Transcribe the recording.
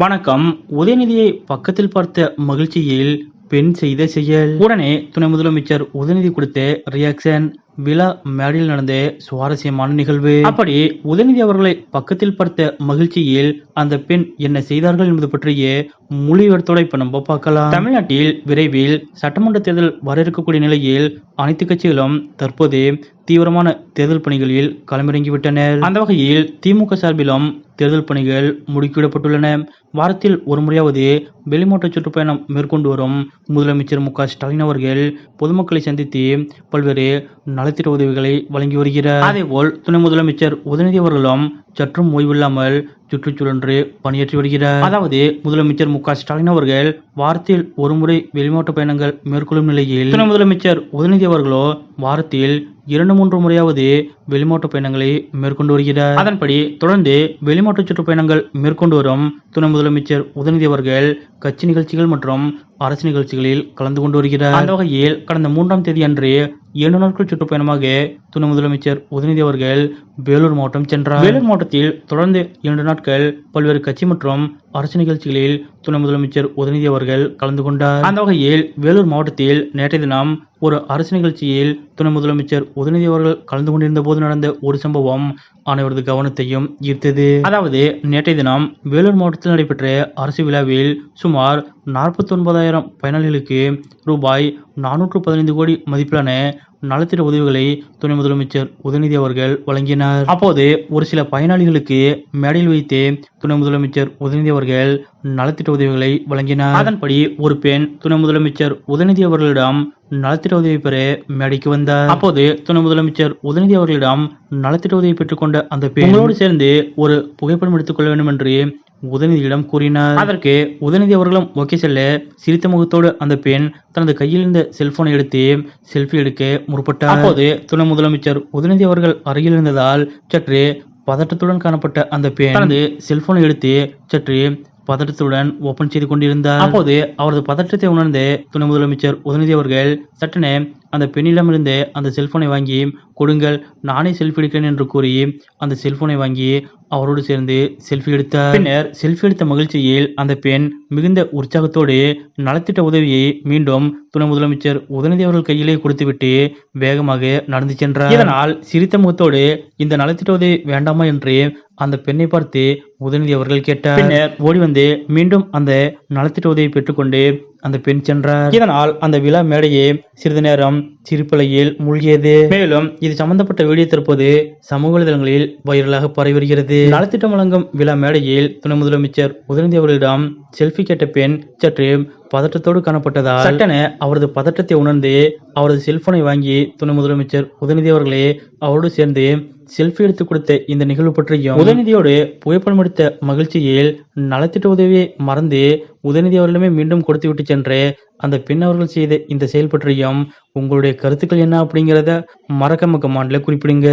வணக்கம். உதயநிதியை பக்கத்தில் பார்த்த மகிழ்ச்சியில் பெண் செய்த செயல். உடனே துணை முதலமைச்சர் உதயநிதி கொடுத்த ரியாக்ஷன் விழா மேடையில் நடந்த சுவாரஸ்யமான நிகழ்வு. அப்படி உதயநிதி அவர்களை பக்கத்தில் பார்த்த மகிழ்ச்சியில் அந்த பெண் என்ன செய்தார்கள் என்பது பற்றிய முழு இப்ப நம்ம பார்க்கலாம். தமிழ்நாட்டில் விரைவில் சட்டமன்ற தேர்தல் வர இருக்கக்கூடிய நிலையில் அனைத்து கட்சிகளும் தற்போது தீவிரமான தேர்தல் பணிகளில் களமிறங்கிவிட்டனர் அந்த வகையில் திமுக சார்பிலும் தேர்தல் பணிகள் முடுக்கிவிடப்பட்டுள்ளன. வாரத்தில் ஒரு முறையாவது வெளிமாவட்ட சுற்றுப்பயணம் மேற்கொண்டு வரும் முதலமைச்சர் மு ஸ்டாலின் அவர்கள் பொதுமக்களை சந்தித்து பல்வேறு நலத்திட்ட உதவிகளை வழங்கி வருகிறார். அதேபோல் துணை முதலமைச்சர் உதயநிதி அவர்களும் சற்றும் ஓய்வில்லாமல் சுற்றுச்சூழன்று பணியாற்றி வருகிறார். அதாவது முதலமைச்சர் மு க ஸ்டாலின் அவர்கள் வாரத்தில் ஒருமுறை வெளிமாவட்ட பயணங்கள் மேற்கொள்ளும் நிலையில் துணை முதலமைச்சர் உதயநிதி அவர்களோ வாரத்தில் இரண்டு மூன்று முறையாவது வெளிமாவட்ட பயணங்களை மேற்கொண்டு வருகிறார். அதன்படி தொடர்ந்து வெளிமாட்டு சுற்றுப்பயணங்கள் மேற்கொண்டு வரும் துணை முதலமைச்சர் உதயநிதி அவர்கள் கட்சி நிகழ்ச்சிகள் மற்றும் அரசு நிகழ்ச்சிகளில் கலந்து கொண்டு வருகிறார். அந்த வகையில் கடந்த மூன்றாம் தேதி அன்று இரண்டு நாட்கள் சுற்றுப்பயணமாக துணை முதலமைச்சர் உதயநிதி அவர்கள் வேலூர் மாவட்டம் சென்றார். வேலூர் மாவட்டத்தில் தொடர்ந்து இரண்டு நாட்கள் பல்வேறு கட்சி மற்றும் அரசு நிகழ்ச்சிகளில் துணை முதலமைச்சர் உதயநிதி அவர்கள் கலந்து கொண்டார். அந்த வகையில் வேலூர் மாவட்டத்தில் நேற்றைய தினம் ஒரு அரசு நிகழ்ச்சியில் துணை முதலமைச்சர் உதயநிதி அவர்கள் கலந்து கொண்டிருந்த போது நடந்த ஒரு சம்பவம் அனைவரது கவனத்தையும் ஈர்த்தது. அதாவது நேற்றைய தினம் வேலூர் மாவட்டத்தில் நடைபெற்ற அரசு விழாவில் சுமார் நாற்பத்தி ஒன்பதாயிரம் பயனாளிகளுக்கு ரூபாய் நானூற்று பதினைந்து கோடி மதிப்பிலான நலத்திட்ட உதவிகளை துணை முதலமைச்சர் உதயநிதி அவர்கள் வழங்கினார். அப்போது ஒரு சில பயனாளிகளுக்கு மேடையில் வைத்தே துணை முதலமைச்சர் உதயநிதி அவர்கள் நலத்திட்ட உதவிகளை வழங்கினார். அதன்படி ஒரு பெண் துணை முதலமைச்சர் உதயநிதி அவர்களிடம் நலத்திட்ட உதவி பெற மேடைக்கு வந்தார். அப்போது துணை முதலமைச்சர் உதயநிதி அவர்களிடம் நலத்திட்ட உதவி பெற்றுக்கொண்ட அந்த பெண்ணோடு சேர்ந்து ஒரு புகைப்படம் எடுத்துக்கொள்ள வேண்டும் என்று உதயநிதியிடம் கூறினார். அதற்கு உதயநிதி அவர்களும் ஓகே செல்ல சிரித்த முகத்தோடு அந்த பெண் தனது கையில் இருந்த செல்போனை எடுத்து செல்ஃபி எடுக்க முற்பட்டார். அப்போது துணை முதலமைச்சர் உதயநிதி அவர்கள் அருகில் இருந்ததால் சற்று பதட்டத்துடன் காணப்பட்ட அந்த பெண் தனது செல்போனை எடுத்து சற்று பதட்டத்துடன் ஓபன் செய்து கொண்டிருந்தார். அப்போது அவரது பதற்றத்தை உணர்ந்து துணை முதலமைச்சர் உதயநிதி அவர்கள் சட்டனே அந்த பெண்ணிடமிருந்து அந்த செல்போனை வாங்கி கொடுங்கள் நானே செல்ஃபி எடுக்கிறேன் என்று கூறி அந்த செல்போனை வாங்கி அவரோடு சேர்ந்து செல்ஃபி எடுத்தார் பின்னர் செல்ஃபி எடுத்த மகிழ்ச்சியில் அந்த பெண் மிகுந்த உற்சாகத்தோடு நலத்திட்ட உதவியை மீண்டும் துணை முதலமைச்சர் உதயநிதி அவர்கள் கையிலே கொடுத்துவிட்டு வேகமாக நடந்து சென்றார். இதனால் சிரித்த முகத்தோடு இந்த நலத்திட்ட உதவி வேண்டாமா என்று அந்த பெண்ணை பார்த்து உதயநிதி அவர்கள் கேட்டார். பின்னர் ஓடி வந்து மீண்டும் அந்த நலத்திட்ட உதவியை பெற்றுக்கொண்டு அந்த பெண் சென்றார். இதனால் அந்த விழா மேடையே சிறிது நேரம் சிரிப்பலையில் மூழ்கியது. மேலும் இது சம்பந்தப்பட்ட வீடியோ தற்போது சமூக வலைதளங்களில் வைரலாக பரவி வருகிறது. நலத்திட்டம் வழங்கும் விழா மேடையில் துணை முதலமைச்சர் உதயநிதி அவர்களிடம் செல்ஃபி கேட்ட பெண் சற்று பதற்றத்தோடு காணப்பட்டதால் சட்டென அவரது பதற்றத்தை உணர்ந்து அவரது செல்போனை வாங்கி துணை முதலமைச்சர் உதயநிதி அவர்களே அவரோடு சேர்ந்து செல்ஃபி எடுத்து கொடுத்த இந்த நிகழ்வு பற்றியும் உதயநிதியோடு புகைப்படம் எடுத்த மகிழ்ச்சியில் நலத்திட்ட உதவியை மறந்து உதயநிதி அவர்களிடமே மீண்டும் கொடுத்து விட்டு சென்ற அந்த பெண் அவர்கள் செய்த இந்த செயல் பற்றியும் உங்களுடைய கருத்துக்கள் என்ன அப்படிங்கிறத மறக்காம கமாண்ட்ல குறிப்பிடுங்க.